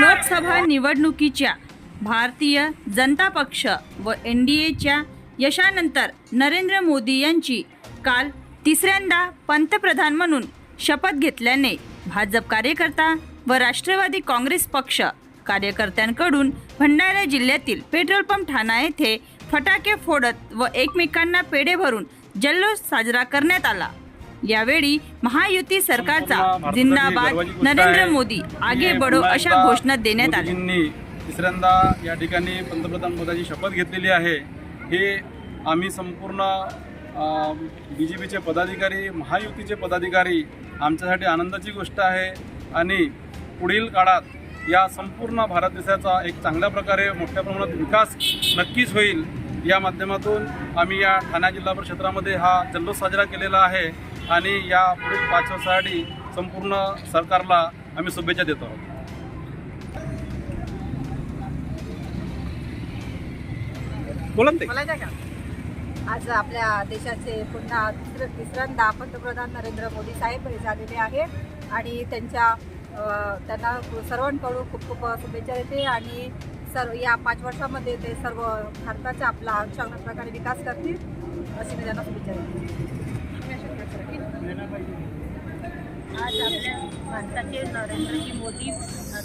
लोकसभा निवडणुकीच्या भारतीय जनता पक्ष व एन डी एच्या यशानंतर नरेंद्र मोदी यांची काल तिसऱ्यांदा पंतप्रधान म्हणून शपथ घेतल्याने भाजप कार्यकर्ता व राष्ट्रवादी काँग्रेस पक्ष कार्यकर्त्यांकडून भंडारा जिल्ह्यातील पेट्रोल पंप ठाणा येथे फटाके फोडत व एकमेकांना पेढे भरून जल्लोष साजरा करण्यात आला. यावेळी महायुती सरकारचा जिंदाबाद नरेंद्र मोदी आगे बढो अशा घोषणा देण्यात आल्या. मोदीजींनी तिसऱ्यांदा या ठिकाणी पंतप्रधान पदाची शपथ घेतलेली आहे. हे आम्ही संपूर्ण बी जे पीचे पदाधिकारी महायुतीचे पदाधिकारी आमच्यासाठी आनंदाची गोष्ट आहे. आणि पुढील काळात या संपूर्ण भारत देशाचा एक चांगल्या प्रकारे मोठ्या प्रमाणात विकास नक्कीच होईल. या माध्यमातून आम्ही या ठाणे जिल्हा परिषदेमध्ये हा जल्लोष साजरा केलेला आहे. आणि या पुढील पाच वर्षासाठी संपूर्ण सरकारला आम्ही शुभेच्छा देतो. आहोत बोला ना ते. बोलायचं का? आज आपल्या देशाचे पुन्हा तिसरं तिसऱ्यांदा पंतप्रधान नरेंद्र मोदी साहेब हे झालेले आहे आणि त्यांच्या त्यांना सर्वांकडून खूप खूप शुभेच्छा देते आणि सर्व या पाच वर्षामध्ये ते सर्व भारताचा आपला चांगल्या प्रकारे विकास करतील अशी मी त्यांना शुभेच्छा देते. आज आपल्या भारताचे नरेंद्रजी मोदी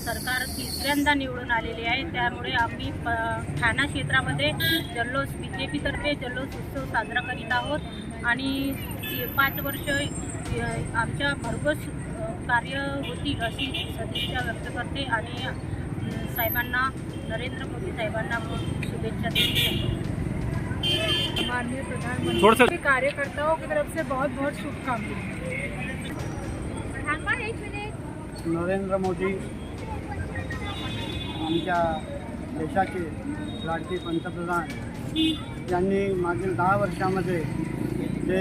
सरकार तिसऱ्यांदा निवडून आलेले आहे. त्यामुळे आम्ही प ठाणा क्षेत्रामध्ये जल्लोष बी जे पीतर्फे जल्लोष उत्सव साजरा करीत आहोत. आणि पाच वर्ष आमच्या भरघोस कार्य होतील अशी सदिच्छा व्यक्त करते. आणि साहेबांना नरेंद्र मोदी साहेबांना शुभेच्छा देते. माननीय प्रधानमंत्री कार्यकर्ताओं की तरफ से बहुत बहुत शुभकामनाएं। नरेंद्र मोदी आमच्या देशाचे लाडके पंतप्रधान यांनी मागील दहा वर्षामध्ये जे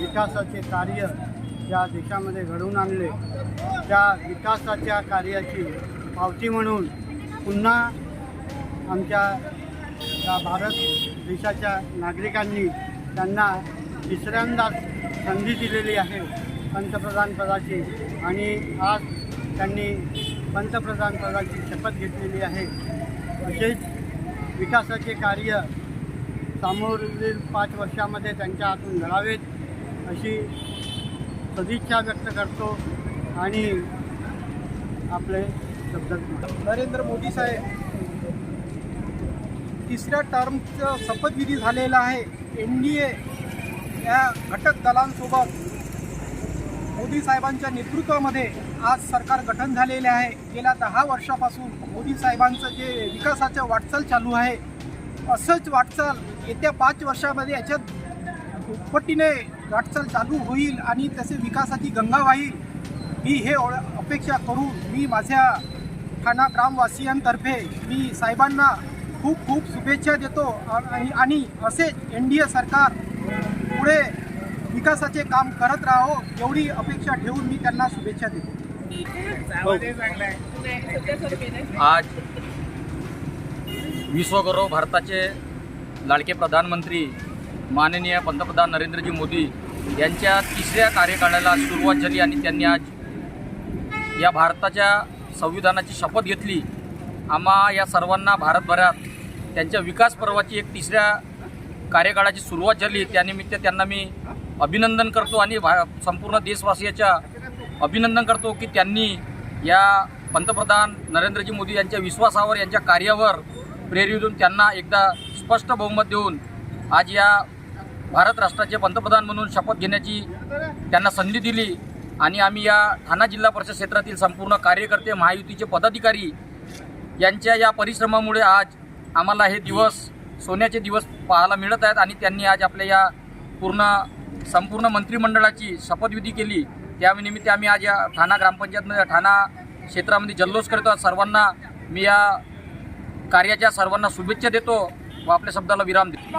विकासाचे कार्य या देशामध्ये घडवून आणले त्या विकासाच्या कार्याची पावती म्हणून पुन्हा आमच्या या भारत देशाच्या नागरिकांनी त्यांना तिसऱ्यांदाच संधी दिलेली आहे पंतप्रधान पदाची. आणि आज त्यांनी पंतप्रधान पदाची शपथ घेतलेली आहे. असेच विकासाचे कार्य सामोरील पाच वर्षामध्ये त्यांच्या हातून घडावेत अशी सदिच्छा व्यक्त करतो आणि आपले शब्द नरेंद्र मोदी साहेब तिसऱ्या टर्मचं शपथविधी झालेला आहे. एन डी ए या घटक दलांसोबत मोदी साहेबांच्या नेतृत्वामध्ये आज सरकार गठन झालेले आहे. गेल्या दहा वर्षापासून मोदी साहेबांचं जे विकासाचं वाटचाल चालू आहे असंच वाटचाल येत्या पाच वर्षामध्ये याच्यात दुप्पटीने वाटचाल चालू होईल आणि तसे विकासाची गंगा वाहील ही हे ओळ- अपेक्षा करून मी माझ्या ठाणा ग्रामवासियांतर्फे मी साहेबांना खूप खूप शुभेच्छा देतो. आणि आणि असेच एन डी ए सरकार पुढे विकासाचे काम करत राहो एवढी अपेक्षा ठेवून मी त्यांना शुभेच्छा देतो. आज विश्वगौरव भारताचे लाडके प्रधानमंत्री माननीय पंतप्रधान नरेंद्रजी मोदी यांच्या तिसऱ्या कार्यकाळाला सुरुवात झाली आणि त्यांनी आज या भारताच्या संविधानाची शपथ घेतली. आम्हा या सर्वांना भारतभरात त्यांच्या विकास पर्वाची एक तिसऱ्या कार्यकाळाची सुरुवात झाली. त्यानिमित्त त्यांना मी अभिनंदन करतो आणि भा संपूर्ण देशवासियाच्या अभिनंदन करतो की त्यांनी या पंतप्रधान नरेंद्रजी मोदी यांच्या विश्वासावर यांच्या कार्यावर प्रेरित होऊन त्यांना एकदा स्पष्ट बहुमत देऊन आज या भारत राष्ट्राचे पंतप्रधान म्हणून शपथ घेण्याची त्यांना संधी दिली आणि आम्ही या ठाणा जिल्हा परिषद क्षेत्रातील संपूर्ण कार्यकर्ते महायुतीचे पदाधिकारी यांच्या या परिश्रमामुळे आज आम्हाला हे दिवस सोन्याचे दिवस पाहायला मिळत आहेत आणि त्यांनी आज आपल्या या पूर्ण संपूर्ण मंत्रिमंडळाची शपथविधी केली. त्यानिमित्त आम्ही आज या ठाणा ग्रामपंचायतमध्ये ठाणा क्षेत्रामध्ये जल्लोष करतो. सर्वांना मी या कार्याच्या सर्वांना शुभेच्छा देतो व आपल्या शब्दाला विराम देतो.